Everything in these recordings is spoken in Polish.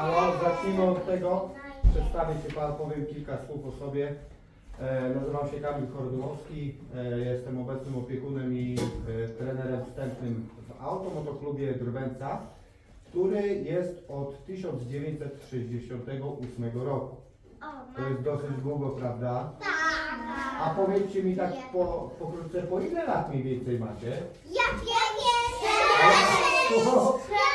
Halo, zacznijmy od tego. Przedstawię się Pan, powiem kilka słów o sobie. E, nazywam się Kamil Chordłowski, e, jestem obecnym opiekunem i e, trenerem wstępnym w Automotoklubie Drwęca, który jest od 1968 roku. To jest dosyć długo, prawda? A powiedzcie mi tak po, pokrótce, po ile lat mniej więcej macie? Ja wiem! A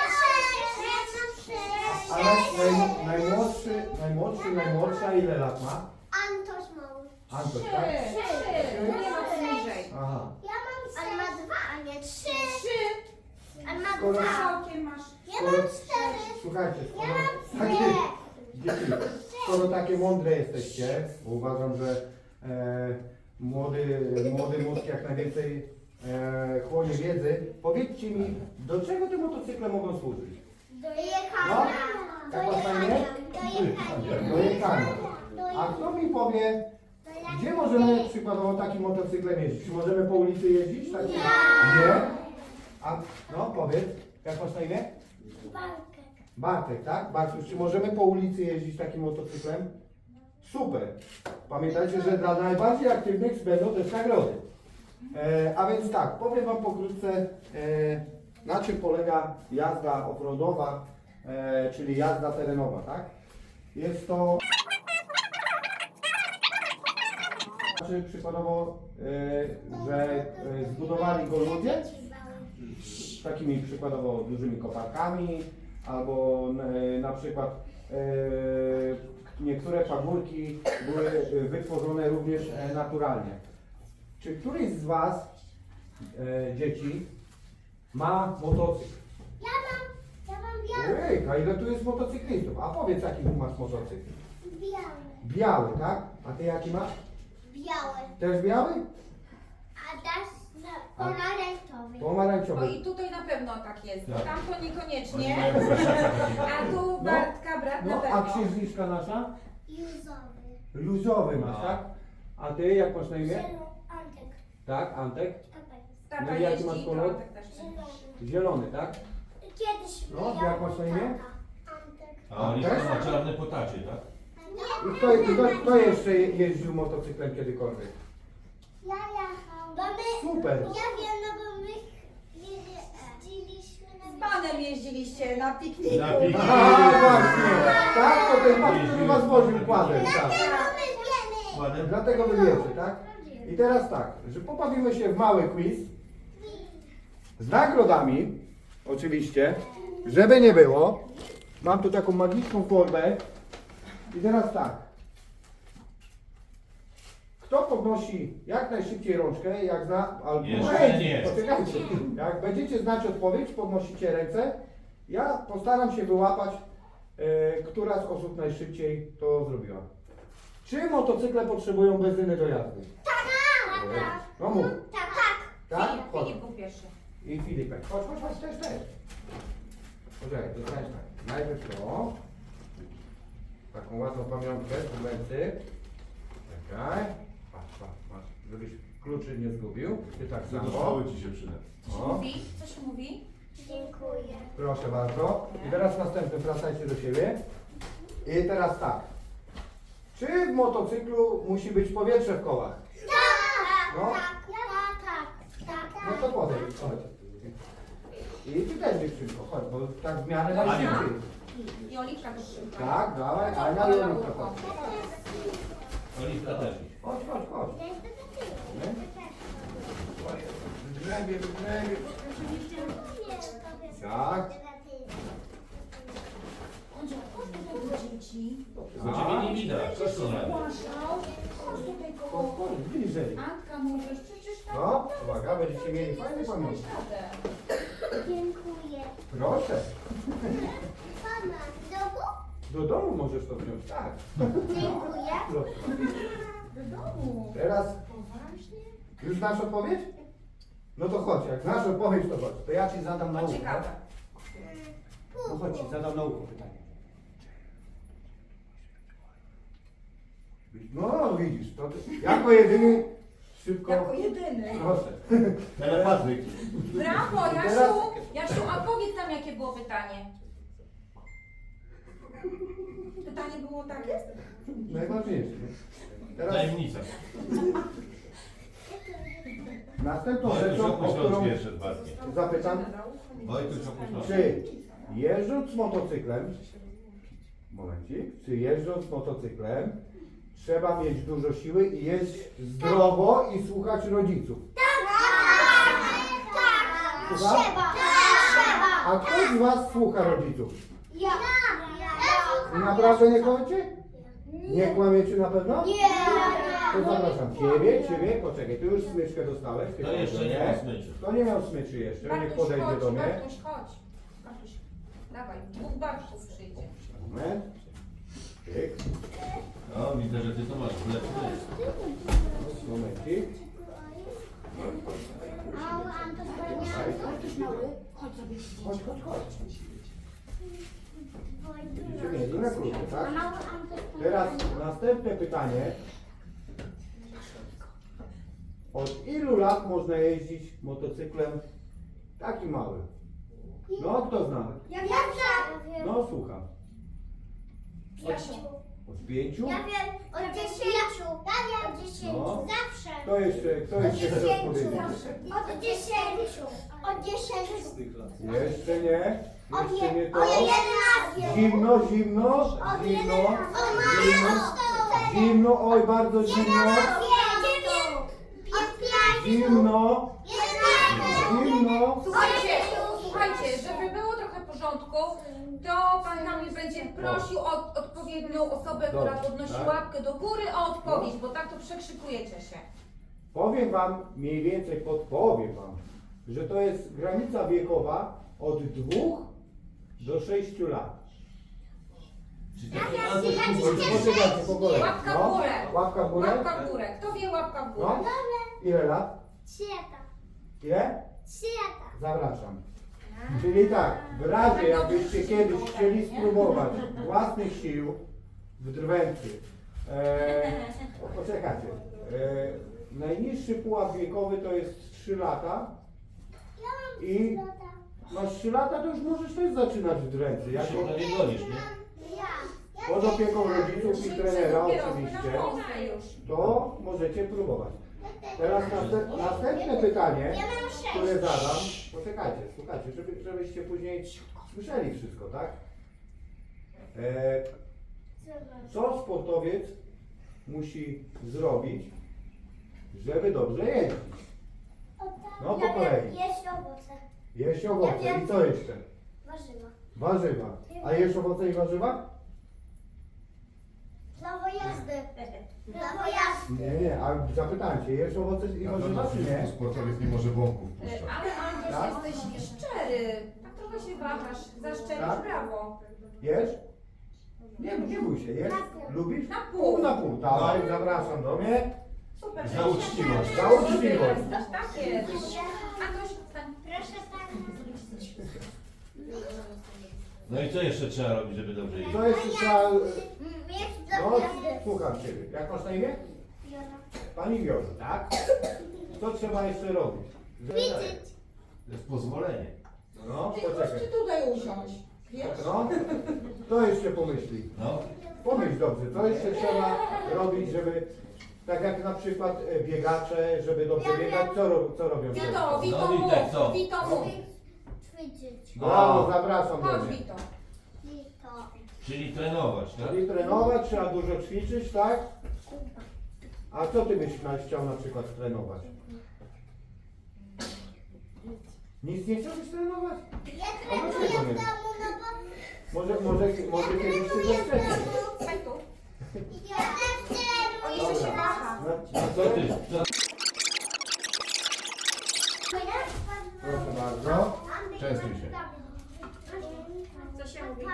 naj, naj, najmłodszy, najmłodszy, najmłodsza ile lat ma? Antoś mały. Antoś, Trzy, tak? trzy, nie ma co niżej. Aha. Ja mam On ma dwa, a nie trzy. Trzy, On ma Skoro- dwa. całkiem masz. Ja Skoro- mam cztery. Słuchajcie, Ja skoro mam takie, trzy. dzieci, skoro takie mądre jesteście, bo uważam, że e, młody, młody mózg jak najwięcej e, chłonie wiedzy, powiedzcie mi, do czego te motocykle mogą służyć? Do jechania. Do Jak masz na imię? Do jechania. A kto mi powie, gdzie możemy przykładowo takim motocyklem jeździć? Czy możemy po ulicy jeździć? Tak? Nie. A no powiedz, jak masz na imię? Bartek, tak? Bartuś, czy możemy po ulicy jeździć takim motocyklem? Super. Pamiętajcie, że dla najbardziej aktywnych będą też nagrody. E, a więc tak, powiem Wam pokrótce, e, na czym polega jazda offroadowa, e, czyli jazda terenowa, tak? Jest to... Znaczy przykładowo, e, że e, zbudowali go ludzie, z takimi przykładowo dużymi koparkami, albo e, na przykład e, niektóre pagórki były wytworzone również naturalnie. Czy któryś z Was, e, dzieci, ma motocykl? Ja mam, ja mam biały. Ej, a ile tu jest motocyklistów? A powiedz, jaki tu masz motocykl? Biały. Biały, tak? A Ty jaki masz? Biały. Też biały? A dasz na pomarańczowy. Pomarańczowy. O i tutaj na pewno tak jest. Tak. Tam to Oni niekoniecznie. A tu Bartka, brat na No, a pewno. księżniczka nasza? Józowy. Luzowy masz, tak? A Ty jak masz na imię? Zielony. Antek. Tak, Antek? Antek. Tata No i jaki jeździ, masz to kolor? Też jeździ. Zielony, tak? No, jak masz na imię? A oni Też? są na czarne potacie, tak? Nie. I kto, i kto, kto jeszcze jeździł motocyklem kiedykolwiek? Ja jechałam. Bo my, Super. Ja wiem, no bo my jeździliśmy Z na panem jeździliście na pikniku. Na piknik. A właśnie! Tak, to ten pan, który was woził kładem, tak. Dlatego my wiemy. Ładem? Dlatego wy wiecie, tak? I teraz tak, że pobawimy się w mały quiz z nagrodami, oczywiście, żeby nie było. Mam tu taką magiczną torbę. I teraz tak. Kto podnosi jak najszybciej rączkę, jak zna, albo Jeszcze Ej, nie. poczekajcie. Jak będziecie znać odpowiedź, podnosicie ręce. Ja postaram się wyłapać, e, która z osób najszybciej to zrobiła. Czy motocykle potrzebują benzyny do jazdy? Tak. No mów. Tak, tak. Tak? Chodź. Filip był pierwszy. I Filipek. Chodź, chodź, chodź, też, też. Poczekaj, to znajdź tak. Najpierw to. Taką ładną pamiątkę, dokumenty. Czekaj. Patrz, patrz, patrz. Żebyś kluczy nie zgubił. Ty tak Do samo. szkoły ci się przyda. O. mówi? Coś mówi? Dziękuję. Proszę bardzo. I teraz następny, wracajcie do siebie. I teraz tak. Czy w motocyklu musi być powietrze w kołach? Tak, No. tak, tak, tak, tak. No to potem, chodź. I ty też dziewczynko, chodź, bo tak w miarę Ania. najszybciej. I Oliwka też szybka. Tak, dawaj, To Ania i na Oliwka. chodź. Oliwka też. Chodź, chodź, chodź. Wygrzebie, wygrzebie. Tak. Dzieci. Bo ciebie nie widać. Chodź na Głaszał. Chodź tutaj Chodź, koło. chodź, bliżej. Antka mówisz, przecież tam... No, uwaga, będziecie mieli fajne pamiątki. Radę. Dziękuję. Proszę. Mama, znowu? Do domu możesz to wziąć, tak. Dziękuję. Proszę. Do domu. Teraz Poważnie? już znasz odpowiedź? No to chodź, jak znasz odpowiedź, to chodź. To ja ci zadam To ucho. ciekawe. No chodź, ci zadam na ucho pytanie. No widzisz, to ty, jako jedyny szybko. Jako jedyny. Proszę. Telepatryk. Brawo, Jasiu! teraz- Jasiu, a powiedz nam, jakie było pytanie. pytanie było takie? Najważniejsze. Teraz Tajemnica. następną rzeczą, o którą zapytam, Wojtuś czy jeżdżąc motocyklem, momencik, czy jeżdżąc motocyklem trzeba mieć dużo siły i jeść zdrowo i słuchać rodziców. Tak. Słucham? Trzeba. Trzeba. A kto z was słucha rodziców? Ja. I naprawdę nie kłamiecie? Nie kłamiecie na pewno? Nie. To zapraszam Ciebie, Ciebie, poczekaj, Ty już smyczkę dostałeś? Ty To jeszcze nie ma smyczy. Kto nie miał smyczy jeszcze? Niech Bartuś, podejdzie chodź, do mnie. Bartuś, chodź. Bartuś, dawaj, dwóch Bartków przyjdzie. Moment. Tyk. No, widzę, że ty to masz lepszy. Momencik. Chodź, chodź, chodź. Widzicie, nie, nie na krótko, tak? Teraz następne pytanie. Od ilu lat można jeździć motocyklem takim małym? No, kto zna? Ja wiem, No, słucham. Od pięciu? Ja wiem, od dziesięciu. Ja wiem, od dziesięciu. No. Zawsze. Kto jeszcze, kto jeszcze chce odpowiedzieć? Od dziesięciu. Od dziesięciu. Jeszcze nie. Od Jeszcze nie je- to. od jedenastu. Zimno, zimno, Od zimno, jedenastu. zimno, zimno, oj bardzo zimno, zimno, zimno. Słuchajcie, słuchajcie, żeby było trochę porządku, to pan Kamil będzie prosił o odpowiednią osobę, która Dobrze, podnosi tak. łapkę do góry o odpowiedź, bo tak to przekrzykujecie się. Powiem wam, mniej więcej podpowiem wam, że to jest granica wiekowa od 2 do 6 lat. Tak Poczekajcie po kolei. Łapka w No. górę. Łapka w górę? Łapka w górę. Kto wie łapka w górę? No. Ile lat? Trzy lata. Ile? Trzy lata. Czyli tak, w razie jakbyście kiedyś chcieli spróbować własnych sił w drwęcy, e, poczekajcie, e, najniższy pułap wiekowy to jest 3 lata i Lata. masz 3 lata, to już możesz też zaczynać w drwęcy. się Jako na nie gonisz, nie? Ja. pod opieką rodziców i trenera oczywiście, to możecie próbować. Teraz następ, następne pytanie, Ja mam sześć. które zadam, poczekajcie, słuchajcie, żeby, żebyście później słyszeli wszystko, tak? E, co sportowiec musi zrobić, żeby dobrze jeździć? No, po kolei. jeść owoce. Jeść owoce i co jeszcze? Warzywa. Warzywa. A jesz owoce i warzywa? Prawo jazdy. Prawo. Nie, nie, a zapytałem cię, jesz owoce i warzywa czy nie? Sportowiec nie może błąków E, puszczać. Ale Andrzej, Tak? jesteś szczery. Tak trochę się wahasz. Zaszczerisz Tak? brawo. Jesz? Nie, nie bój się, jesz? Na. Lubisz? Na Pół pół. na pół, dawaj, zapraszam do mnie. Super. Za uczciwość. Za uczciwość. Tak jest. Andrzej, wstań. Proszę pana. No i co jeszcze trzeba robić, żeby dobrze jeździć? Co jeszcze trzeba... Jest No, słucham Ciebie. Jak masz na imię? Pani Wiolu, tak? Co trzeba jeszcze robić? Widzieć. To jest pozwolenie. No, Ty poczekaj. chodź tutaj usiąść. Wiesz? No, to jeszcze pomyśli. No. Pomyśl dobrze, co jeszcze trzeba robić, żeby... Tak jak na przykład e, biegacze, żeby dobrze biegać, co, ro- co robią wtedy? Wito, Wito No, mów. Witek, co? Wito mów. Ćwiczyć. Brawo, zapraszam do Chodź mnie. Wito. I to. Czyli trenować, tak? Czyli trenować, trzeba dużo ćwiczyć, tak? A co ty byś chciał na przykład trenować? Nic nie chciałbyś trenować? Ja trenuję w domu, no bo Może, może, może kiedyś ty zaszczepisz? Stań tu. ja też trenuję. jeszcze się waha. No, A co ty? Co? Proszę bardzo. Częstuj się. Co się mówi?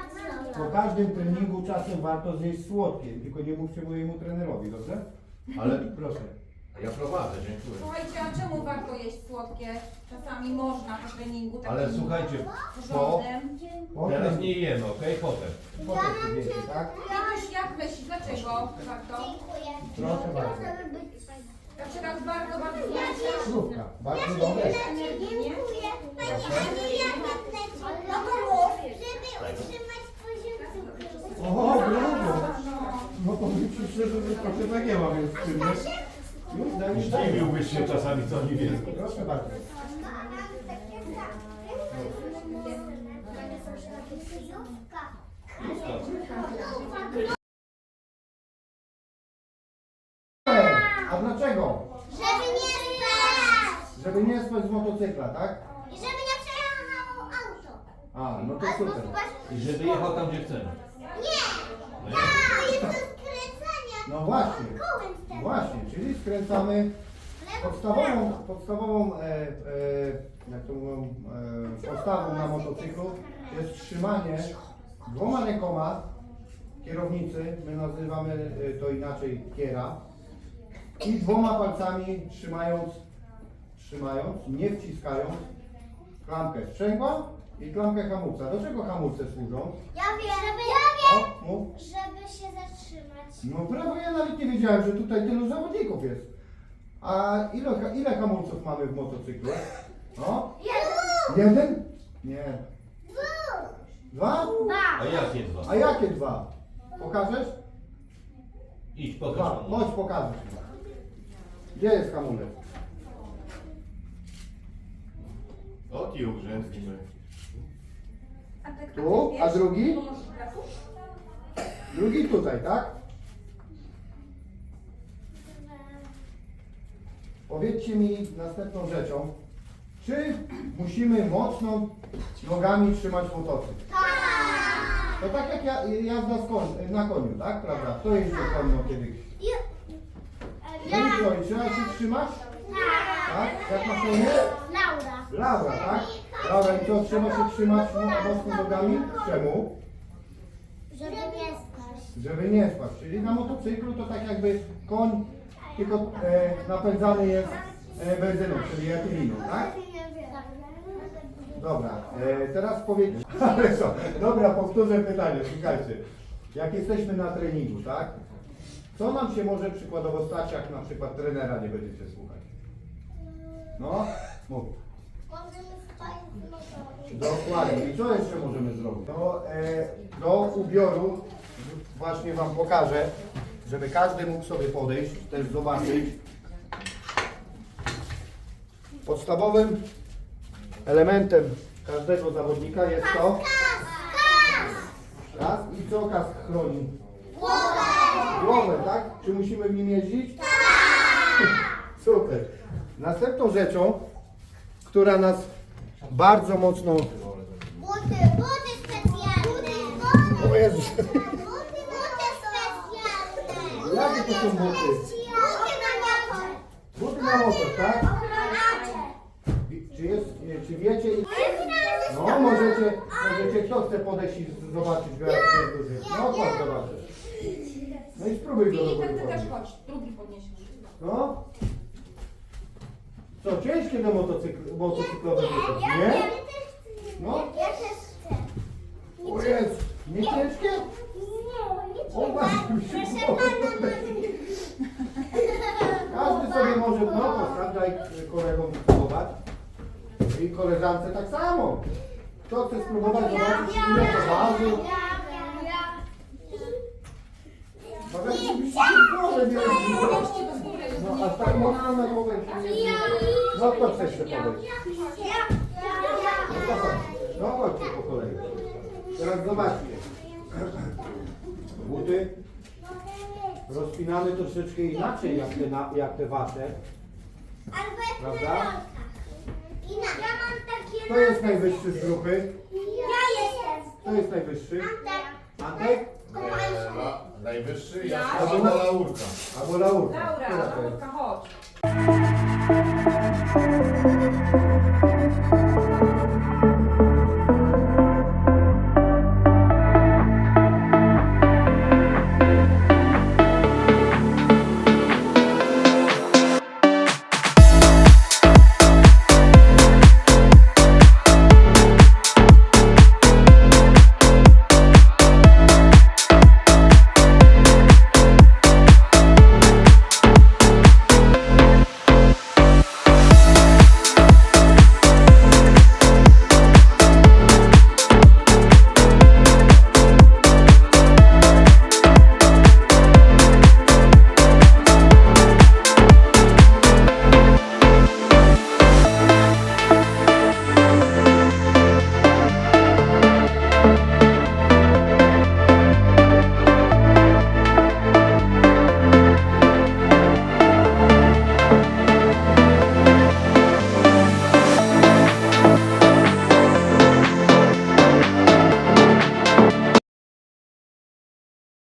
Po każdym treningu czasem warto zjeść słodkie, tylko nie mówcie mojemu trenerowi, dobrze? Ale Proszę. ja prowadzę, dziękuję. Słuchajcie, a czemu warto jeść słodkie? Czasami można po treningu takim Ale słuchajcie, porządnym. teraz nie jemy, okej? Potem. Potem się wiecie, tak? Jakoś jak myślisz, dlaczego warto? Dziękuję. Proszę bardzo. Ja teraz bardzo, bardzo Krówka. Bardzo dobre. Dziękuję. Pani Aniu, jak mam lecieć? No to mów. Żeby utrzymać O, brawo, ci szczerze, że trochę tak nie mam, więc czym Już daj mi daj. Zdziwiłbyś się czasami, co oni wiedzą. Proszę bardzo. A dlaczego? Żeby nie spać! Żeby nie spać z motocykla, tak? I żeby nie przejechało auto. A, no to super. I żeby jechał tam, gdzie chcemy. Nie! Ja, jest to skręcanie. No właśnie. Kołem wtedy. Właśnie, czyli skręcamy podstawową, podstawową e, e, jak to mówią, e, podstawą na motocyklu jest trzymanie dwoma rękoma kierownicy, my nazywamy e, to inaczej kiera i dwoma palcami trzymając, trzymając, nie wciskając klamkę sprzęgła i klamkę hamulca. Do czego hamulce służą? Ja wiem, żeby... Ja wiem! O, mów. Żeby się zatrzymać. No brawo, ja nawet nie wiedziałem, że tutaj tylu zawodników jest. A ile, ile hamulców mamy w motocyklu? No? Jeden! Jeden? Nie. Dwóch! Dwa? A jakie dwa? A jakie dwa? Pokażesz? Idź, Dwa. pokaż mu. Chodź, pokażesz. Gdzie jest hamulec? O, ci ugrzęzliśmy. Tak, Tu, ty a drugi? Drugi tutaj, tak? Powiedzcie mi następną rzeczą, czy musimy mocno nogami trzymać motocykl? To tak jak ja, jazda z koń, na koniu, tak? Prawda? Kto jeździł konno kiedyś? No i co, i trzeba się trzymać? Tak? Jak masz na imię? Laura. Laura, tak? Laura, i co, trzeba się trzymać mo- mocno nogami? Czemu? Żeby nie spać. Żeby nie spać. Czyli na motocyklu to tak jakby koń tylko e, napędzany jest e, benzyną, czyli etyliną, tak? Dobra, e, teraz powiedz... Ale co? Dobra, powtórzę pytanie, słuchajcie. Jak jesteśmy na treningu, tak? Co nam się może przykładowo stać, jak na przykład trenera nie będziecie słuchać? No, mów. Możemy spać z motorem. Dokładnie. I co jeszcze możemy zrobić? To e, do ubioru właśnie Wam pokażę, żeby każdy mógł sobie podejść, też zobaczyć. Podstawowym elementem każdego zawodnika jest to raz i co kask chroni? Głowę, tak? Czy musimy w nim jeździć? Super. Następną rzeczą, która nas bardzo mocno Buty, buty specjalne. Buty, O Jezus. buty, buty specjalne. Jakie to są buty? Buty na motor. Buty na motor, tak? Czy, jest, czy wiecie? No, możecie, możecie, kto chce podejść i z- zobaczyć go, jak to jest duży. No, chodź, zobaczysz. No i spróbuj go do góry Filipek, ty też podnieść. chodź. Drugi podniesiesz. No. Co, ciężkie do motocykl, motocyklowe? Ja Nie? No. Ja też chcę. O Jezu, nie ciężkie? Nie, O, właśnie, mi się Proszę podoba. pana, Każdy sobie może, no to daj kolegom spróbować. I koleżance tak samo. Kto chce spróbować zobaczyć ile to waży? Się w głowę nie rozbiło. Chodźcie do góry. No a tak mocno na głowę się nie. No kto chce jeszcze podejść? No to chodź. No chodźcie po kolei. Teraz zobaczcie. Buty rozpinamy troszeczkę inaczej jak te, na, jak te wasze. Albo jak Prawda? na rolkach. Inaczej. Ja mam takie Kto jest najwyższy z grupy? Ja jestem. Kto jest najwyższy? Tak. Antek? Eee, na- najwyższy ja Ja? albo laurka. Albo Laura? Laura? Laurka, chodź.